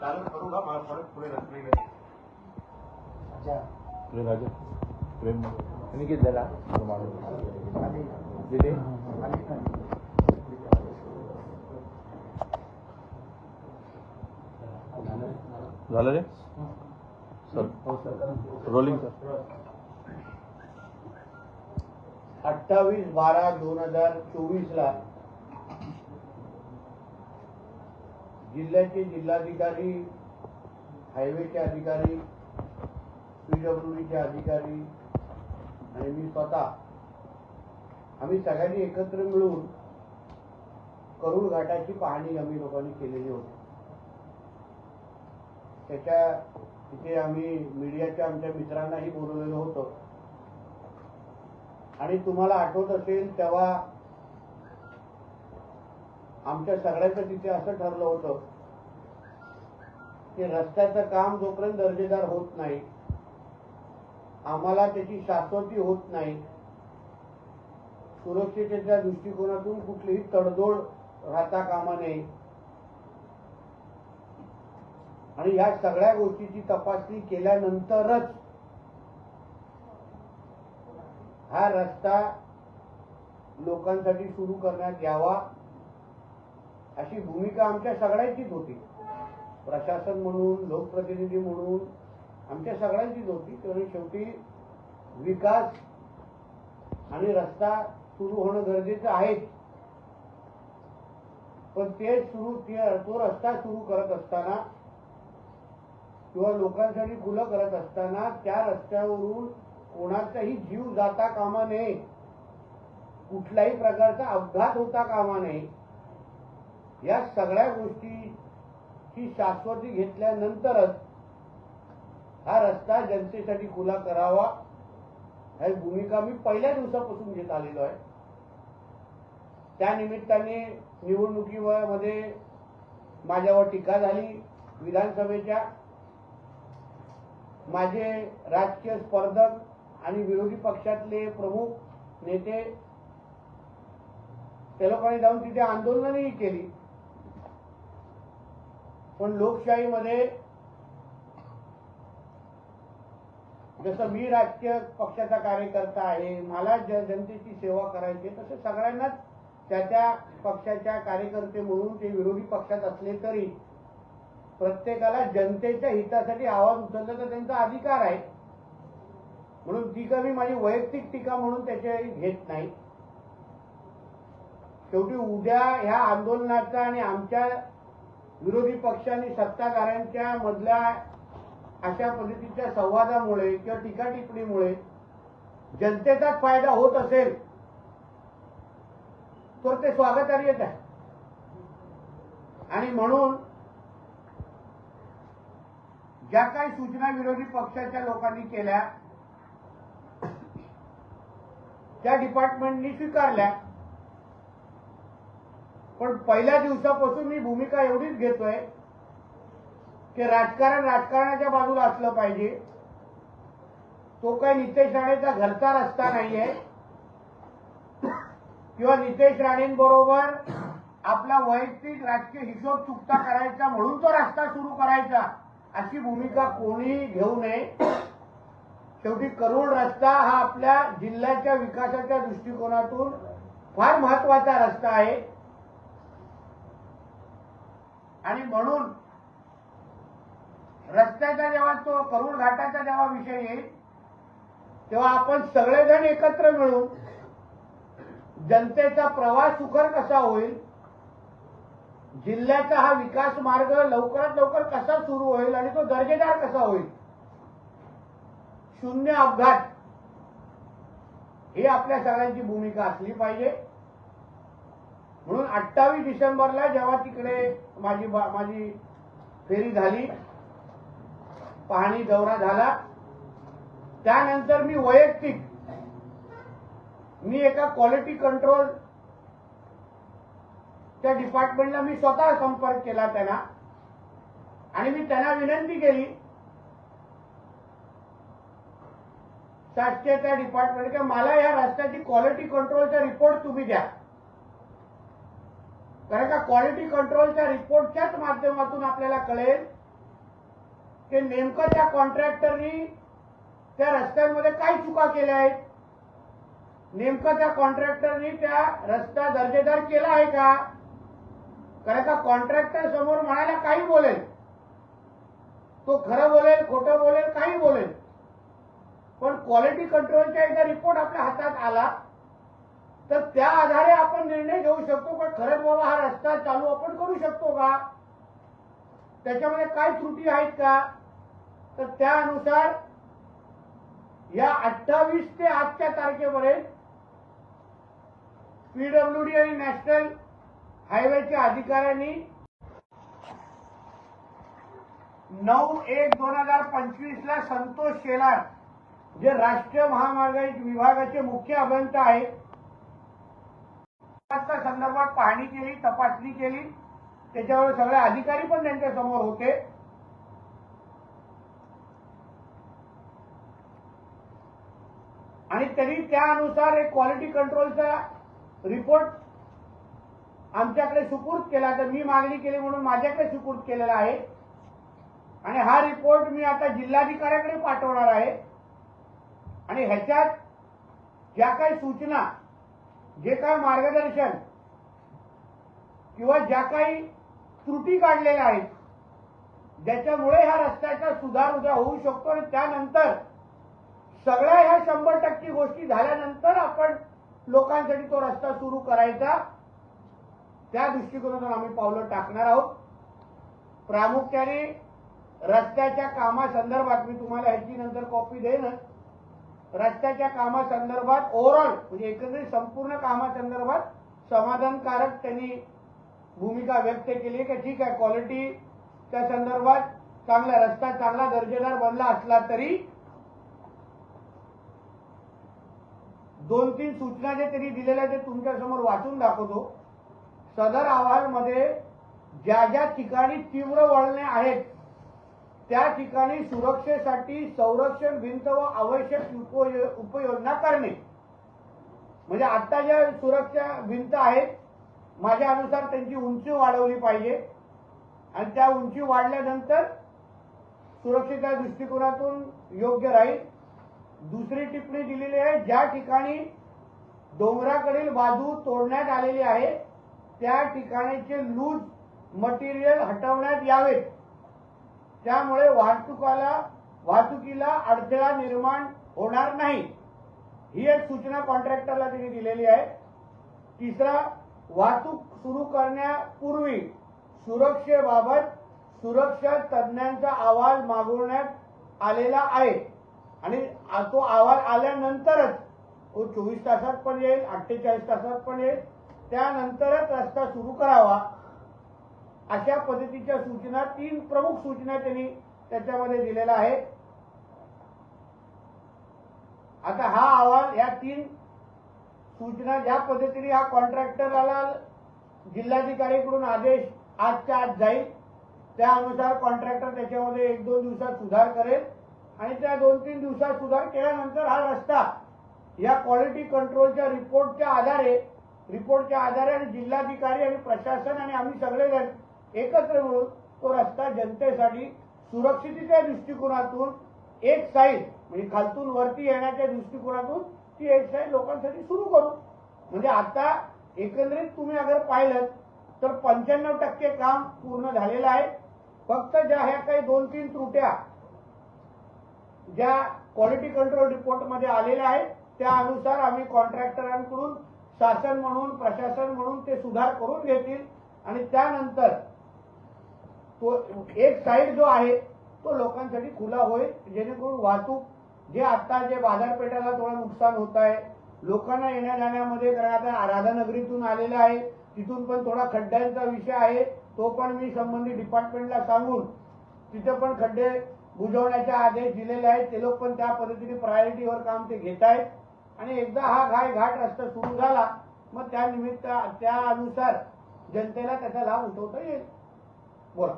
चालू करू का प्रेम प्रेम झालं रे? सर रोलिंग सर अठ्ठावीस बारा दोन हजार चोवीस ला जिल्ह्याचे जिल्हाधिकारी हायवेचे अधिकारी पीडब्ल्यूडीचे अधिकारी आणि मी स्वतः आम्ही सगळ्यांनी एकत्र मिळून करूळ घाटाची पाहणी आम्ही लोकांनी केलेली होती. त्याच्या तिथे आम्ही मीडियाच्या आमच्या मित्रांनाही बोलवलेलं होतं. आणि तुम्हाला आठवत असेल तेव्हा आमच्या सगळ्यांचं तिथे असं ठरलं होतं की रस्त्याचं काम जोपर्यंत दर्जेदार होत नाही आम्हाला त्याची शाश्वती होत नाही सुरक्षितेच्या दृष्टिकोनातून कुठलीही तडजोड राहता कामा नये. आणि ह्या सगळ्या गोष्टीची तपासणी केल्यानंतरच हा रस्ता लोकांसाठी सुरू करण्यात यावा अशी भूमिका आमच्या सगळ्यांचीच होती. प्रशासन म्हणून लोकप्रतिनिधी म्हणून आमच्या सगळ्यांचीच होती. कारण शेवटी विकास आणि रस्ता सुरू होणं गरजेचं आहेच. पण ते सुरू तो रस्ता सुरू करत असताना किंवा लोकांसाठी खुलं करत असताना त्या रस्त्यावरून कोणाचाही जीव जाता कामा नये. कुठल्याही प्रकारचा अपघात होता कामा नये. या सगळ्या गोष्टीची शाश्वती घेतल्यानंतरच हा रस्ता जनतेसाठी खुला करावा. ही भूमिका मी पहिल्या दिवसापासून घेत आलेलो आहे. त्या निमित्ताने निवडणुकीमध्ये माझ्यावर टीका झाली विधानसभेच्या. माझे राजकीय स्पर्धक आणि विरोधी पक्षातले प्रमुख नेते त्या लोकांनी जाऊन तिथे आंदोलनही केली. पण लोकशाहीमध्ये जसं मी राजकीय पक्षाचा कार्यकर्ता आहे मला जनतेची सेवा करायची आहे, तसं सगळ्यांनाच त्या त्या पक्षाच्या कार्यकर्ते म्हणून ते विरोधी पक्षात असले तरी प्रत्येकाला जनतेच्या हितासाठी आवाज उचलण्याचा त्यांचा अधिकार आहे. म्हणून ती कमी माझी वैयक्तिक टीका म्हणून त्याच्या घेत नाही. शेवटी उद्या ह्या आंदोलनाचा आणि आमच्या विरोधी पक्षांनी सत्ताधाऱ्यांच्या मधल्या अशा पद्धतीच्या संवादामुळे किंवा टीका टिप्पणीमुळे जनतेचाच फायदा होत असेल तर ते स्वागतार्हच आहे. आणि म्हणून ज्या काही सूचना विरोधी पक्षाच्या लोकांनी केल्या त्या डिपार्टमेंटनी स्वीकारल्या. पण पहिल्या दिवसापासून मी भूमिका एवढीच घेतोय की राजकारण राजकारणाच्या बाजूला असलं पाहिजे. तो काही नितेश राणेचा घरचा रस्ता नाहीये. किंवा नितेश राणेंबरोबर आपला वैयक्तिक राजकीय हिशोब चुकता करायचा म्हणून तो रस्ता सुरू करायचा अशी भूमिका कोणीही घेऊ नये. शेवटी करोड रस्ता हा आपल्या जिल्ह्याच्या विकासाच्या दृष्टिकोनातून फार महत्त्वाचा रस्ता आहे. आणि म्हणून रस्त्याचा जेव्हा तो करुण घाटाचा जेव्हा विषय येईल तेव्हा आपण सगळेजण एकत्र मिळून जनतेचा प्रवास सुकर कसा होईल जिल्ह्याचा हा विकास मार्ग लवकरात लवकर कसा सुरू होईल आणि तो दर्जेदार कसा होईल शून्य अपघात. ही आपल्या सगळ्यांची भूमिका असली पाहिजे. म्हणून अठ्ठावीस डिसेंबरला जेव्हा तिकडे माझी माझी फेरी झाली पाहणी दौरा झाला त्यानंतर मी वैयक्तिक मी एका क्वालिटी कंट्रोल त्या डिपार्टमेंटला मी स्वतः संपर्क केला त्यांना. आणि मी त्यांना विनंती केली शासकीय त्या डिपार्टमेंट की मला या रस्त्याची क्वालिटी कंट्रोलचा रिपोर्ट तुम्ही द्या. कारण का क्वालिटी कंट्रोलच्या रिपोर्टच्याच माध्यमातून आपल्याला कळेल की नेमकं त्या कॉन्ट्रॅक्टरनी त्या रस्त्यांमध्ये काय चुका केल्या आहेत. नेमकं त्या कॉन्ट्रॅक्टरनी त्या रस्ता दर्जेदार केला आहे का? कारण का कॉन्ट्रॅक्टर समोर म्हणायला काही बोलेल. तो खरं बोलेल खोटं बोलेल काही बोलेल. पण क्वालिटी कंट्रोलचा एकदा रिपोर्ट आपल्या हातात आला तर त्या आधारे आपण निर्णय घेऊ शकतो का? खरंच बाबा हा रस्ता चालू आपण करू शकतो का? त्याच्यामध्ये काय त्रुटी आहेत का? तर त्यानुसार या अठ्ठावीस ते आजच्या तारखेपर्यंत पीडब्ल्यूडी आणि नॅशनल हायवेच्या अधिकाऱ्यांनी नऊ एक दोन हजार पंचवीस ला संतोष शेलार जे राष्ट्रीय महामार्ग विभागाचे मुख्य अभियंता आहेत संदर्भात पाहणी केली तपासणी केली. त्याच्यावर सगळे अधिकारी पण त्यांच्यासमोर होते. आणि तरी त्यानुसार एक क्वालिटी कंट्रोलचा रिपोर्ट आमच्याकडे सुपूर्द केला. तर मी मागणी केली म्हणून माझ्याकडे सुपूर्द केलेला आहे. आणि हा रिपोर्ट मी आता जिल्हाधिकाऱ्याकडे पाठवणार आहे. आणि ह्याच्यात ज्या काही सूचना जे काय मार्गदर्शन किंवा ज्या काही त्रुटी काढलेल्या आहेत ज्याच्यामुळे ह्या रस्त्याचा सुधार उद्या होऊ शकतो आणि त्यानंतर सगळ्या ह्या शंभर टक्के गोष्टी झाल्यानंतर आपण लोकांसाठी तो रस्ता सुरू करायचा. त्या दृष्टिकोनातून आम्ही पावलं टाकणार आहोत. प्रामुख्याने रस्त्याच्या कामासंदर्भात मी तुम्हाला ह्याची नंतर कॉपी देईनच. रस्त्याच्या कामासंदर्भात ओव्हरऑल म्हणजे एकंदरीत संपूर्ण कामासंदर्भात समाधानकारक त्यांनी भूमिका व्यक्त केली की ठीक आहे क्वालिटीच्या संदर्भात चांगला रस्ता चांगला दर्जेदार बनला असला तरी दोन तीन सूचना जे त्यांनी दिलेल्या ते तुमच्यासमोर वाचून दाखवतो. सदर अहवालमध्ये ज्या ज्या ठिकाणी तीव्र वळणे आहेत त्या ठिकाणी सुरक्षेसाठी संरक्षण भिंत व आवश्यक उपयो- उपयोजना करणे. म्हणजे आता ज्या सुरक्षा भिंत आहेत माझ्या अनुसार त्यांची उंची वाढवली पाहिजे. आणि त्या उंची वाढल्यानंतर सुरक्षेच्या दृष्टिकोनातून योग्य राहील. दुसरी टिप्पणी दिलेली आहे ज्या ठिकाणी डोंगराकडील बाजू तोडण्यात आलेली आहे त्या ठिकाणीचे लूज मटेरियल हटवण्यात यावेत. त्यामुळे वाहतुकाला वाहतुकीला अडथळा निर्माण होणार नाही. ही एक सूचना कॉन्ट्रॅक्टरला त्यांनी दिलेली आहे. तिसरा वाहतूक सुरू करण्यापूर्वी सुरक्षेबाबत सुरक्षा तज्ज्ञांचा अहवाल मागवण्यात आलेला आहे. आणि तो अहवाल आल्यानंतरच तो चोवीस तासात पण येईल अठ्ठेचाळीस तासात पण येईल. त्यानंतरच रस्ता सुरू करावा. अशा पद्धतीच्या सूचना तीन प्रमुख सूचना त्यांनी त्याच्यामध्ये दिलेल्या आहेत. आता हा अहवाल या तीन सूचना ज्या पद्धतीने हा कॉन्ट्रॅक्टरला जिल्हाधिकारीकडून आदेश आजच्या आज जाईल त्यानुसार कॉन्ट्रॅक्टर त्याच्यामध्ये एक दोन दिवसात सुधार करेल आणि त्या दोन तीन दिवसात सुधार केल्यानंतर हा रस्ता या क्वालिटी कंट्रोलच्या रिपोर्टच्या आधारे रिपोर्टच्या आधारे आणि जिल्हाधिकारी आणि प्रशासन आणि आम्ही सगळेजण एकत्र मिळून तो रस्ता जनतेसाठी सुरक्षितेच्या दृष्टिकोनातून एक साईड म्हणजे खालतून वरती येण्याच्या दृष्टिकोनातून ती एक साईड लोकांसाठी सुरू करू. म्हणजे आता एकंदरीत तुम्ही अगर पाहिलं तर पंच्याण्णव टक्के काम पूर्ण झालेलं आहे. फक्त ज्या ह्या काही दोन तीन त्रुट्या ज्या क्वालिटी कंट्रोल रिपोर्टमध्ये आलेल्या आहेत त्या अनुसार आम्ही कॉन्ट्रॅक्टरांकडून शासन म्हणून प्रशासन म्हणून ते सुधार करून घेतील. आणि त्यानंतर तो एक साईड जो आहे तो लोकांसाठी खुला होईल जेणेकरून वाहतूक जे आता जे बाजारपेठाला थोडं नुकसान होत आहे लोकांना येण्या जाण्यामध्ये कारण आता राधानगरीतून आलेलं आहे तिथून पण थोडा खड्ड्यांचा विषय आहे तो पण मी संबंधित डिपार्टमेंटला सांगून तिथे पण खड्डे बुजवण्याचे आदेश दिलेले आहेत ते लोक पण त्या पद्धतीने प्रायोरिटीवर काम ते घेत आहेत. आणि एकदा हा घाय घाट रस्ता सुरू झाला मग त्यानिमित्त त्यानुसार जनतेला त्याचा लाभ उठवता येईल. बोला.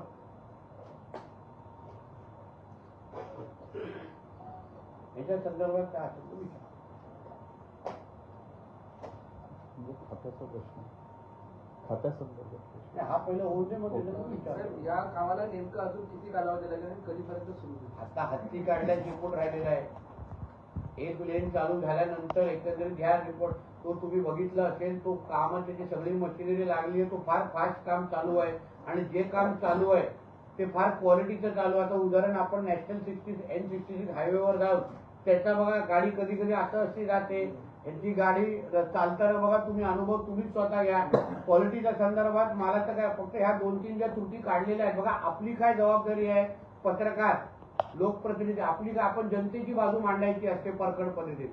याच्या संदर्भात काय असेल तो विचारा. खात्याचा प्रश्न. खात्यासंदर्भात हा पहिलं होऊ दे मग त्याच्यावर विचार. साहेब, या कामाला नेमकं अजून किती कालावधी लागेल आणि कधीपर्यंत सुरू आता हत्ती काढल्यास रिपोर्ट राहिलेला आहे? एक लेन चालू झाल्यानंतर एकंदरीत ह्या रिपोर्ट तो तुम्ही बघितला असेल तो कामाची जी सगळी मशिनरी लागली आहे तो फार फास्ट काम चालू आहे. आणि जे काम चालू आहे ते फार क्वालिटीचं चालू आहे. आता उदाहरण आपण national sixty N sixty six हायवेवर जाऊ त्याचा बघा गाडी कधी कधी असं अशी जाते. यांची गाडी चालताना बघा तुम्ही अनुभव तुम्हीच स्वतः घ्या. क्वालिटीच्या संदर्भात मला तर काय फक्त ह्या दोन तीन ज्या त्रुटी काढलेल्या आहेत बघा आपली काय जबाबदारी आहे? पत्रकार लोकप्रतिनिधी आपली काय आपण जनतेची बाजू मांडायची असते परखड पद्धतीत.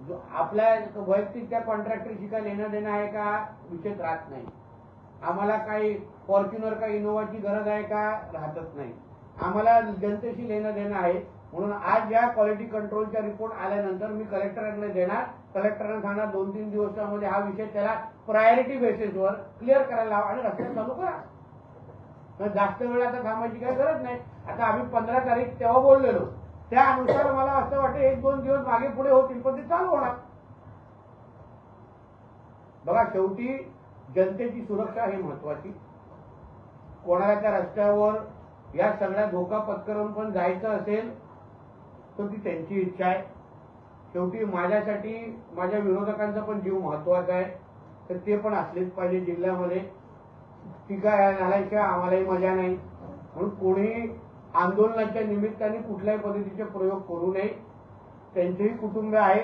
जो आपल्या वैयक्तिक त्या कॉन्ट्रॅक्टरशी काय लेणं देणं आहे का? विषय राहत नाही. आम्हाला काही फॉर्च्युनर का इनोव्हाची गरज आहे का? राहतच नाही. आम्हाला जनतेशी लेणं देणं आहे. म्हणून आज या क्वालिटी कंट्रोलचा रिपोर्ट आल्यानंतर मी कलेक्टरांकडे देणार. कलेक्टरांना सांगणार दोन तीन दिवसामध्ये हा विषय त्याला प्रायोरिटी बेसिसवर क्लिअर करायला लावा आणि रस्ते चालू करा. जास्त वेळ आता थांबायची काही गरज नाही. आता आम्ही पंधरा तारीख तेव्हा बोललेलो. त्यानुसार मला असं वाटतं एक दोन दिवस मागे पुढे होतील पण ते चालू होणार. बघा शेवटी जनतेची सुरक्षा ही महत्वाची. कोणाला त्या रस्त्यावर या सगळ्या धोका पत्करून पण जायचं असेल तर ती त्यांची इच्छा आहे. शेवटी माझ्यासाठी माझ्या विरोधकांचा पण जीव महत्त्वाचा आहे. तर ते पण असलेच पाहिजे जिल्ह्यामध्ये. टीका घालायच्या आम्हालाही मजा नाही. म्हणून कोणी आंदोलनाच्या निमित्ताने कुठल्याही पद्धतीचे प्रयोग करू नये. त्यांचेही कुटुंब आहे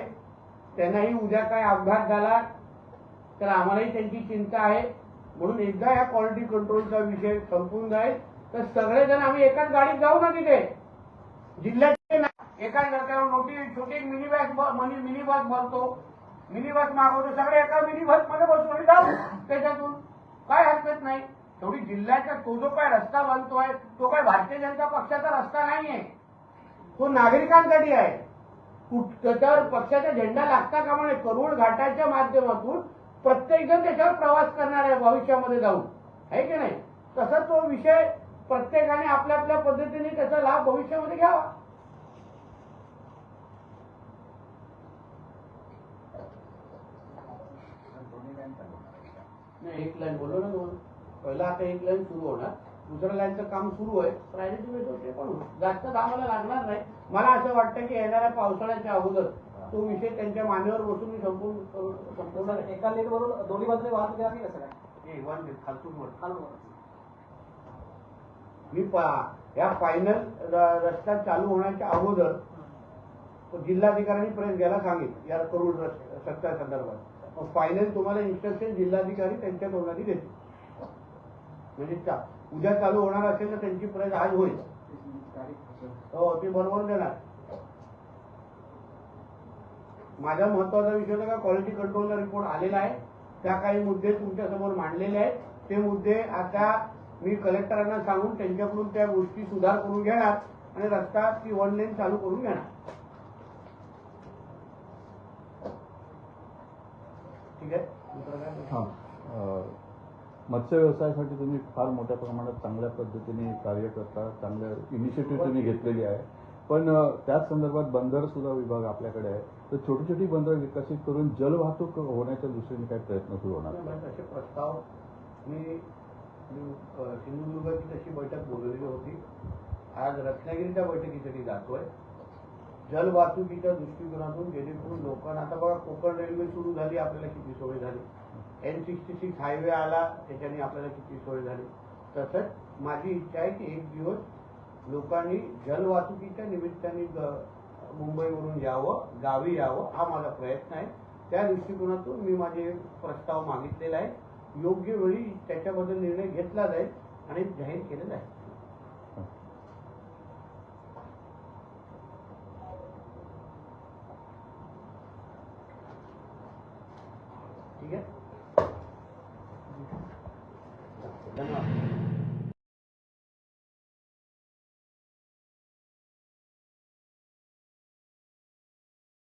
त्यांनाही उद्या काय अपघात झाला तर आम्हालाही त्यांची चिंता आहे. म्हणून एकदा या क्वालिटी कंट्रोलचा विषय संपून जाईल. तर सगळेजण आम्ही एकाच गाडीत जाऊ ना तिथे? जिल्ह्याचे एकाच रस्त्यावर मोठी छोटी मिनी बस मिनी बस भरतो. मिनी बस मागवतो सगळे एका मिनी बसमध्ये बसून आणि जाऊ त्याच्यातून. काय हरकत नाही. तेवढी जिल्ह्याचा तो जो काय रस्ता बनतोय तो काय भारतीय जनता पक्षाचा रस्ता नाहीये. तो नागरिकांसाठी आहे. कुठ- त्याच्यावर पक्षाचा झेंडा लागता कामा नये करुळ घाटाच्या माध्यमातून प्रत्येक जण त्याच्यावर प्रवास करणार आहे भविष्यामध्ये जाऊन? आहे की नाही? तसा तो विषय प्रत्येकाने आपल्या आपल्या पद्धतीने त्याचा लाभ भविष्यामध्ये घ्यावा. नाही एक लाईन बोललो ना दोन पहिला आता एक लाईन सुरू होणार. दुसऱ्या लाईनचं काम सुरू आहे. प्रायोरिटी बेसवर ते पण. जास्त आम्हाला लागणार नाही. मला असं वाटतं की येणाऱ्या पावसाळ्याच्या अगोदर तो विषय त्यांच्या मानेवर बसून मी संपूर्ण संपवणार आहे. एका लेनवरून दोन्ही बाजूने वाहतूक आहे कसं काय हे वन मिनिट, खालतून वर. चालू बघा. मी पा- या फायनल रस्ता चालू होण्याच्या अगोदर जिल्हाधिकाऱ्यांनी प्रेस घ्यायला सांगितलं या करोड सत्ता संदर्भात मग फायनल तुम्हाला इन्स्ट्रक्शन जिल्हाधिकारी त्यांच्या तोंडाने देतील म्हणजे चा- उद्या चालू होणार असेल तर त्यांची प्रेस आज होईल हो ते बरोबर देणार माझा महत्त्वाचा विषय होता का क्वालिटी कंट्रोलचा रिपोर्ट आलेला आहे. त्या काही मुद्दे तुमच्यासमोर मांडलेले आहेत. ते मुद्दे आता मी कलेक्टरांना सांगून त्यांच्याकडून त्या गोष्टी सुधार करून घेणार आणि रस्ता ती वन लेन चालू करून घेणार. ठीक आहे? मत्स्य व्यवसायासाठी तुम्ही फार मोठ्या प्रमाणात चांगल्या पद्धतीने कार्य करता चांगल्या इनिशिएटिव्ह तुम्ही घेतलेली आहे. पण त्याच संदर्भात बंदर सुद्धा विभाग आपल्याकडे आहे. तर छोटी छोटी बंदर विकसित करून जलवाहतूक होण्याच्या दृष्टीने काय प्रयत्न सुरू होणार नाही, तसे प्रस्ताव मी सिंधुदुर्गाची तशी बैठक बोलवलेली होती. आज रत्नागिरीच्या बैठकीसाठी जातोय. जलवाहतुकीच्या दृष्टिकोनातून जेणेकरून लोकांना आता बघा कोकण रेल्वे सुरू झाली आपल्याला किती सोय झाली. एन सिक्स्टी सिक्स हायवे आला त्याच्याने आपल्याला किती सोय झाली. तसंच माझी इच्छा आहे की एक दिवस लोकांनी जलवाहतुकीच्या निमित्ताने मुंबईवरून यावं गावी यावं हा माझा प्रयत्न आहे. त्या दृष्टिकोनातून मी माझे प्रस्ताव मागितलेला आहे योग्य वेळी त्याच्याबद्दल निर्णय घेतला जाईल आणि जाहीर केलेला आहे. ठीक आहे?